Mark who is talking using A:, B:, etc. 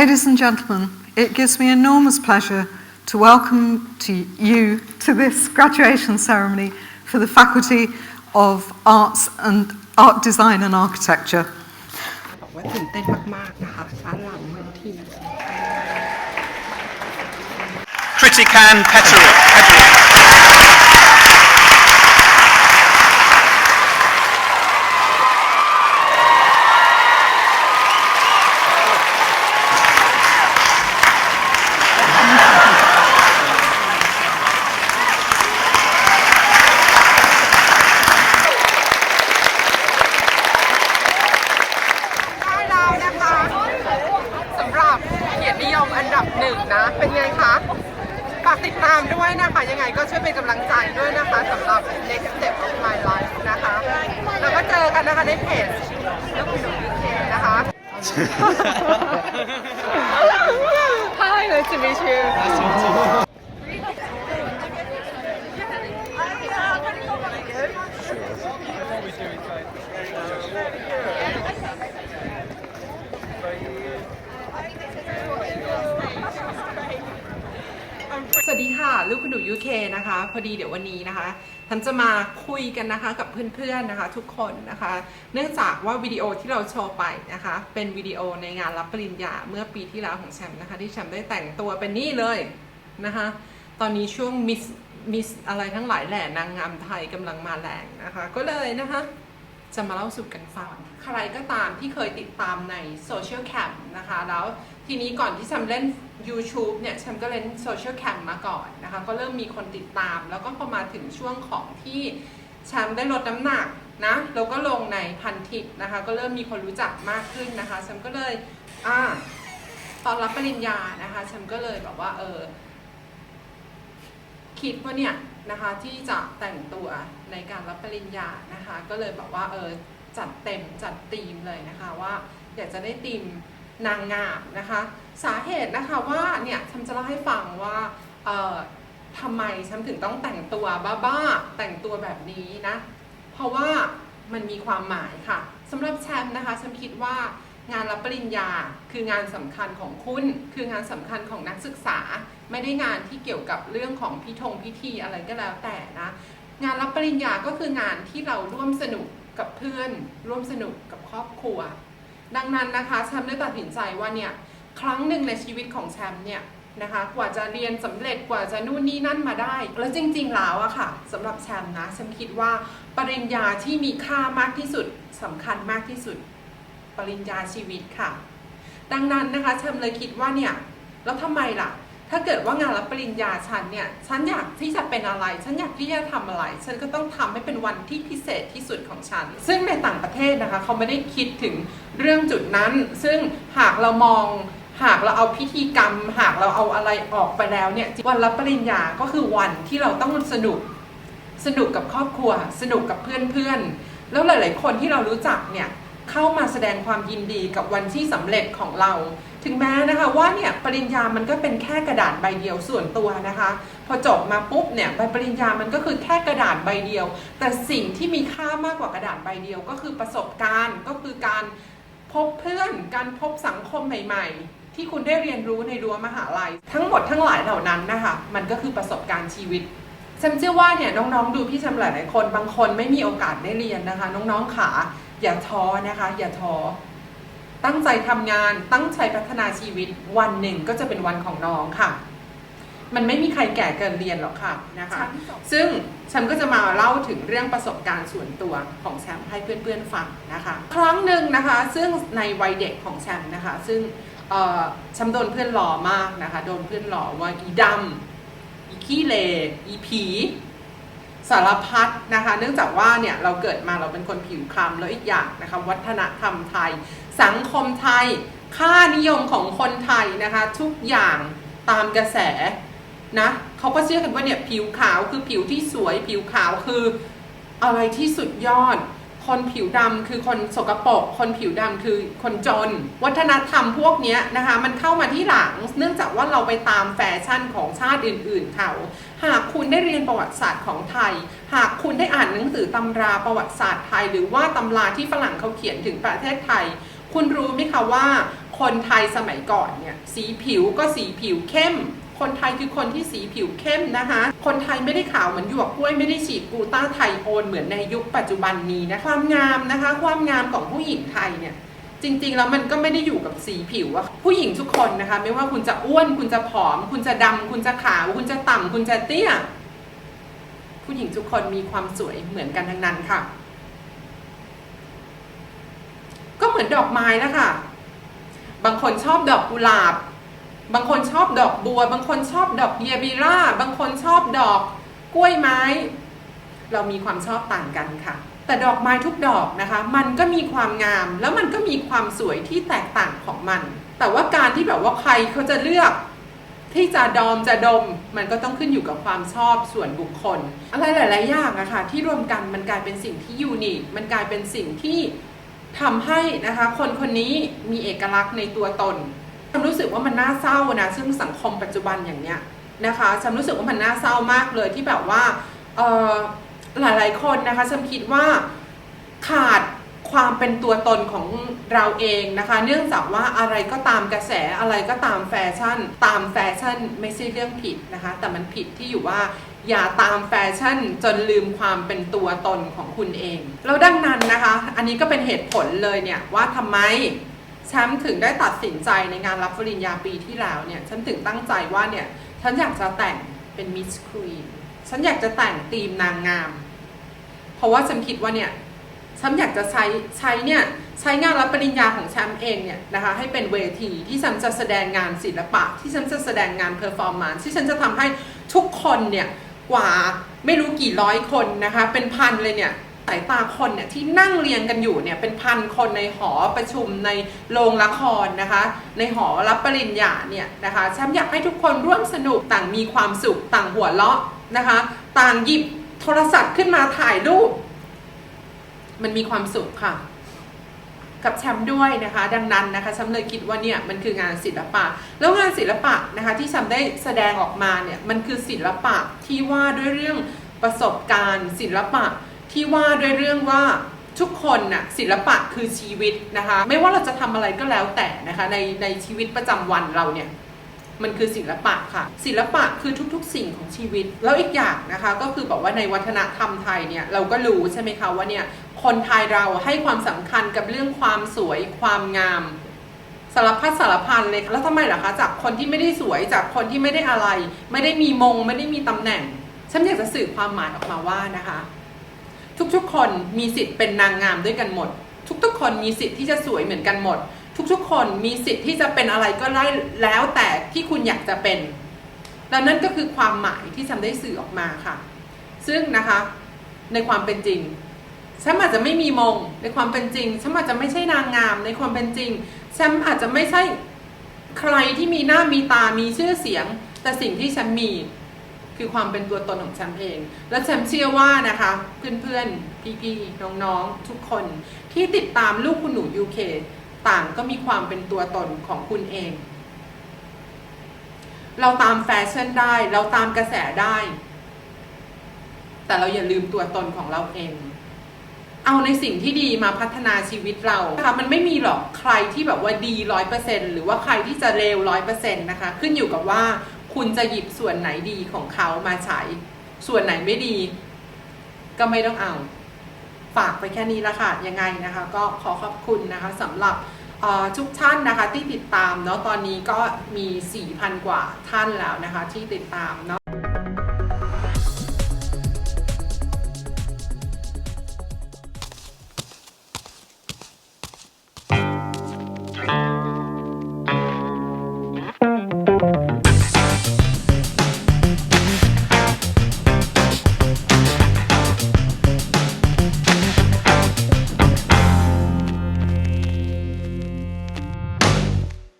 A: Ladies and gentlemen, it gives me enormous pleasure to welcome to you to this graduation ceremony for the Faculty of Arts and Art Design and Architecture.
B: บอกว่าตื่นเต้นมาก ๆ นะคะด้านหลังเวที
C: Kritikan Petrovic.
B: หนึ่งนะ เป็นไงคะฝากติดตามด้วยนะคะ ยังไงก็ช่วยเป็นกำลังใจด้วยนะคะสำหรับ next step of my life นะคะ แล้วก็เจอกันนะคะในเพจลูกหนูยูเคนะคะ Hi nice to meet you สวัสดีค่ะลูกคุณหนูยูเคนะคะ พอดีเดี๋ยววันนี้นะคะฉันจะมาคุยกันนะคะกับเพื่อนๆนะคะ ทุกคนนะคะ เนื่องจากว่าวิดีโอที่เราโชว์ไปนะคะ เป็นวิดีโอในงานรับปริญญาเมื่อปีที่แล้วของแชมป์นะคะ ที่แชมป์ได้แต่งตัวเป็นนี่เลยนะคะ ตอนนี้ช่วงมิสมิสอะไรทั้งหลายแหล่นางงามไทยกำลังมาแรงนะคะ ก็เลยนะคะ จะมาเล่าสู่กันฟัง ใครก็ตามที่เคยติดตามในโซเชียลแคมนะคะแล้ว ทีนี้ก่อนที่แชมเล่น YouTube เนี่ยแชมก็เล่นโซเชียลแคมมาก่อนนะคะ ก็เริ่มมีคนติดตาม แล้วก็พอมาถึงช่วงของที่แชมได้ลดน้ำหนักนะแล้วก็ลงในพันทิปนะคะ ก็เริ่มมีคนรู้จักมากขึ้นนะคะแชมก็เลยอ่าตอนรับปริญญานะคะแชมก็เลยแบบว่าเออคิดว่าเนี่ยนะคะที่จะแต่งตัวในการรับปริญญานะคะ ก็เลยแบบว่าเออจัดเต็มจัดธีมเลยนะคะ ว่าอยากจะได้ธีม นางงามนะคะ สาเหตุนะคะว่าเนี่ยฉันจะเล่าให้ฟังว่าทำไมฉันถึงต้องแต่งตัวบ้าๆแต่งตัวแบบนี้นะ เพราะว่ามันมีความหมายค่ะสำหรับแชมป์นะคะฉันคิดว่างานรับปริญญาคืองานสำคัญของคุณ คืองานสำคัญของนักศึกษา ไม่ได้งานที่เกี่ยวกับเรื่องของพิธงพิธีอะไรก็แล้วแต่นะ งานรับปริญญาก็คืองานที่เราร่วมสนุกกับเพื่อน ร่วมสนุกกับครอบครัว ดังนั้นนะคะแชมป์ได้ตัดสินใจว่าเนี่ยครั้งหนึ่งในชีวิตของแชมป์เนี่ยนะคะกว่าจะเรียนสำเร็จกว่าจะนู่นนี่นั่นมาได้ แล้วจริงๆแล้วอะค่ะสำหรับแชมป์นะแชมป์คิดว่าปริญญาที่มีค่ามากที่สุดสำคัญมากที่สุด ปริญญาชีวิตค่ะ ดังนั้นนะคะแชมป์เลยคิดว่าเนี่ยแล้วทำไมล่ะ ถ้าเกิดว่างานรับปริญญาฉันเนี่ย ฉันอยากที่จะเป็นอะไร ฉันอยากที่จะทำอะไร ฉันก็ต้องทำให้เป็นวันที่พิเศษที่สุดของฉัน ซึ่งในต่างประเทศนะคะ เขาไม่ได้คิดถึงเรื่องจุดนั้น ซึ่งหากเรามองหากเราเอาพิธีกรรม หากเราเอาอะไรออกไปแล้วเนี่ย วันรับปริญญาก็คือวันที่เราต้องสนุก สนุกกับครอบครัว สนุกกับเพื่อนๆ แล้วหลาย ๆ คนที่เรารู้จักเนี่ย เข้ามาแสดงความยินดีกับวันที่สำเร็จของเรา ถึงแม้นะคะว่าเนี่ยปริญญามันก็เป็นแค่กระดาษใบเดียวส่วนตัวนะคะ พอจบมาปุ๊บเนี่ยใบปริญญามันก็คือแค่กระดาษใบเดียว แต่สิ่งที่มีค่ามากกว่ากระดาษใบเดียว ก็คือประสบการณ์ก็คือการพบเพื่อนการพบสังคมใหม่ ๆ ที่คุณได้เรียนรู้ในรั้วมหาลัย ทั้งหมดทั้งหลายเหล่านั้นนะคะมันก็คือประสบการณ์ชีวิตฉันเชื่อว่าเนี่ยน้องๆดูพี่ชำหลายๆคนบางคนไม่มีโอกาสได้เรียนนะคะ น้องๆขา อย่าท้อนะคะ อย่าท้อตั้งใจทำงานตั้งใจพัฒนาชีวิตวันหนึ่งก็จะเป็นวันของน้องค่ะ มันไม่มีใครแก่เกินเรียนหรอกค่ะนะคะ ซึ่งแชมป์ก็จะมาเล่าถึงเรื่องประสบการณ์ส่วนตัวของแชมป์ให้เพื่อนๆฟังนะคะ ครั้งหนึ่งนะคะ ซึ่งในวัยเด็กของแชมป์นะคะ ซึ่งเอ่อแชมป์โดนเพื่อนล้อมากนะคะ โดนเพื่อนล้อว่าอีดำอีขี้เลอีผี สารพัดนะคะ เนื่องจากว่าเนี่ยเราเกิดมาเราเป็นคนผิวคล้ำแล้วอีกอย่างนะคะ วัฒนธรรมไทย สังคมไทย ค่านิยมของคนไทยนะคะ ทุกอย่างตามกระแสนะเขาก็เชื่อกันว่าเนี่ยผิวขาวคือผิวที่สวย ผิวขาวคืออะไรที่สุดยอด คนผิวดำคือคนสกปรกคนผิวดำคือคนจน วัฒนธรรมพวกนี้นะคะ มันเข้ามาที่หลัง เนื่องจากว่าเราไปตามแฟชั่นของชาติอื่น ๆ เขา หากคุณได้เรียนประวัติศาสตร์ของไทย หากคุณได้อ่านหนังสือตำราประวัติศาสตร์ไทย หรือว่าตำราที่ฝรั่งเขาเขียนถึงประเทศไทย คุณรู้ไหมคะว่า คนไทยสมัยก่อนเนี่ยสีผิวก็สีผิวเข้ม คนไทยคือคนที่สีผิวเข้มนะคะ คนไทยไม่ได้ขาวเหมือนหยวกกล้วยไม่ได้ฉีดกูต้าไทโอนเหมือนในยุคปัจจุบันนี้นะความงามนะคะ ความงามของผู้หญิงไทยเนี่ยจริงๆ แล้วมันก็ไม่ได้อยู่กับสีผิวอะผู้หญิงทุกคนนะคะ ไม่ว่าคุณจะอ้วนคุณจะผอม คุณจะดำคุณจะขาว คุณจะต่ำคุณจะเตี้ย ผู้หญิงทุกคนมีความสวยเหมือนกันทั้งนั้นค่ะ ก็เหมือนดอกไม้แล้วค่ะ บางคนชอบดอกกุหลาบ บางคนชอบดอกบัว บางคนชอบดอกเยบิราบางคนชอบดอกกล้วยไม้ เรามีความชอบต่างกันค่ะ แต่ดอกไม้ทุกดอกนะคะ มันก็มีความงาม แล้วมันก็มีความสวยที่แตกต่างของมัน แต่ว่าการที่แบบว่าใครเขาจะเลือกที่จะดอมจะดมมันก็ต้องขึ้นอยู่กับความชอบส่วนบุคคล อะไรหลาย ๆ อย่างอะค่ะที่รวมกันมันกลายเป็นสิ่งที่ยูนิคมันกลายเป็นสิ่งที่ ทำให้นะคะคนคนนี้มีเอกลักษณ์ในตัวตนฉันรู้สึกว่ามันน่าเศร้านะซึ่งสังคมปัจจุบันอย่างเนี้ยนะคะฉันรู้สึกว่ามันน่าเศร้ามากเลยที่แบบว่าเออหลายๆคนนะคะฉันคิดว่าขาดความเป็นตัวตนของเราเองนะคะ เนื่องจากว่าอะไรก็ตามกระแสอะไรก็ตามแฟชั่น ตามแฟชั่นไม่ใช่เรื่องผิดนะคะ แต่มันผิดที่อยู่ว่า อย่าตามแฟชั่นจนลืมความเป็นตัวตนของคุณเอง แล้วดังนั้นนะคะ อันนี้ก็เป็นเหตุผลเลยเนี่ย ว่าทำไมแชมป์ถึงได้ตัดสินใจในงานรับปริญญาปีที่แล้วเนี่ยฉันถึงตั้งใจว่าเนี่ย ฉันอยากจะแต่งเป็นมิสครีนฉันอยากจะแต่งธีมนางงาม เพราะว่าฉันคิดว่าเนี่ยฉันอยากจะใช้ใช้เนี่ยใช้งานรับปริญญาของแชมป์เองเนี่ยนะคะให้เป็นเวทีที่ฉันจะแสดงงานศิลปะ ที่ฉันจะแสดงงานเพอร์ฟอร์มานซ์ที่ฉันจะทำให้ทุกคนเนี่ย กว่าไม่รู้กี่ร้อยคนนะคะ เป็นพันเลยเนี่ยสายตาคนเนี่ยที่นั่งเรียงกันอยู่เนี่ยเป็นพันคนในหอประชุมในโรงละครนะคะ ในหอรับปริญญาเนี่ยนะคะแชมป์อยากให้ทุกคนร่วมสนุกต่างมีความสุขต่างหัวเราะนะคะ ต่างหยิบโทรศัพท์ขึ้นมาถ่ายรูป มันมีความสุขค่ะ กับแชมป์ด้วยนะคะ ดังนั้นนะคะแชมป์เลยคิดว่าเนี่ยมันคืองานศิลปะ แล้วงานศิลปะนะคะที่แชมป์ได้แสดงออกมาเนี่ยมันคือศิลปะที่ว่าด้วยเรื่องประสบการณ์ ศิลปะที่ว่าด้วยเรื่องว่าทุกคนน่ะศิลปะคือชีวิตนะคะ ไม่ว่าเราจะทำอะไรก็แล้วแต่นะคะในในชีวิตประจำวันเราเนี่ย มันคือศิลปะค่ะ ศิลปะคือทุกๆ สิ่งของชีวิต แล้วอีกอย่างนะคะก็คือบอกว่าในวัฒนธรรมไทยเนี่ยเราก็รู้ใช่ไหมคะว่าเนี่ยคนไทยเราให้ความสำคัญกับเรื่องความสวยความงามสารพัดสารพันเลยแล้วทำไมล่ะคะ จากคนที่ไม่ได้สวยจากคนที่ไม่ได้อะไร ไม่ได้มีมง ไม่ได้มีตำแหน่ง ฉันอยากจะสื่อความหมายออกมาว่านะคะ ทุกๆคนมีสิทธิ์เป็นนางงามด้วยกันหมด ทุกๆ คนมีสิทธิ์ที่จะสวยเหมือนกันหมด ทุกๆ คนมีสิทธิ์ที่จะเป็นอะไรก็ได้แล้วแต่ที่คุณอยากจะเป็น และนั่นก็คือความหมายที่ฉันได้สื่อออกมาค่ะ ซึ่งนะคะในความเป็นจริงฉันอาจจะไม่มีมงในความเป็นจริงฉันอาจจะไม่ใช่นางงามในความเป็นจริงฉันอาจจะไม่ใช่ใครที่มีหน้ามีตามีชื่อเสียง แต่สิ่งที่ฉันมีคือความเป็นตัวตนของฉันเอง และฉันเชื่อว่านะคะ เพื่อนๆ พี่ๆ น้องๆ ทุกคนที่ติดตามลูกคุณหนู UK ต่างก็มีความเป็นตัวตนของคุณเอง เราตามแฟชั่นได้ เราตามกระแสได้ แต่เราอย่าลืมตัวตนของเราเอง เอาในสิ่งที่ดีมาพัฒนาชีวิตเราค่ะมันไม่มีหรอกใครที่แบบว่าดีร้อยเปอร์เซ็นหรือว่าใครที่จะเลวร้อยเปอร์เซ็นต์นะคะ ขึ้นอยู่กับว่าคุณจะหยิบส่วนไหนดีของเขามาใช้ ส่วนไหนไม่ดี ก็ไม่ต้องเอา ฝากไปแค่นี้ละค่ะยังไงนะคะก็ขอขอบคุณนะคะสำหรับทุกท่านนะคะที่ติดตามเนาะตอนนี้ก็มี 4,000 กว่าท่านแล้วนะคะที่ติดตามเนาะ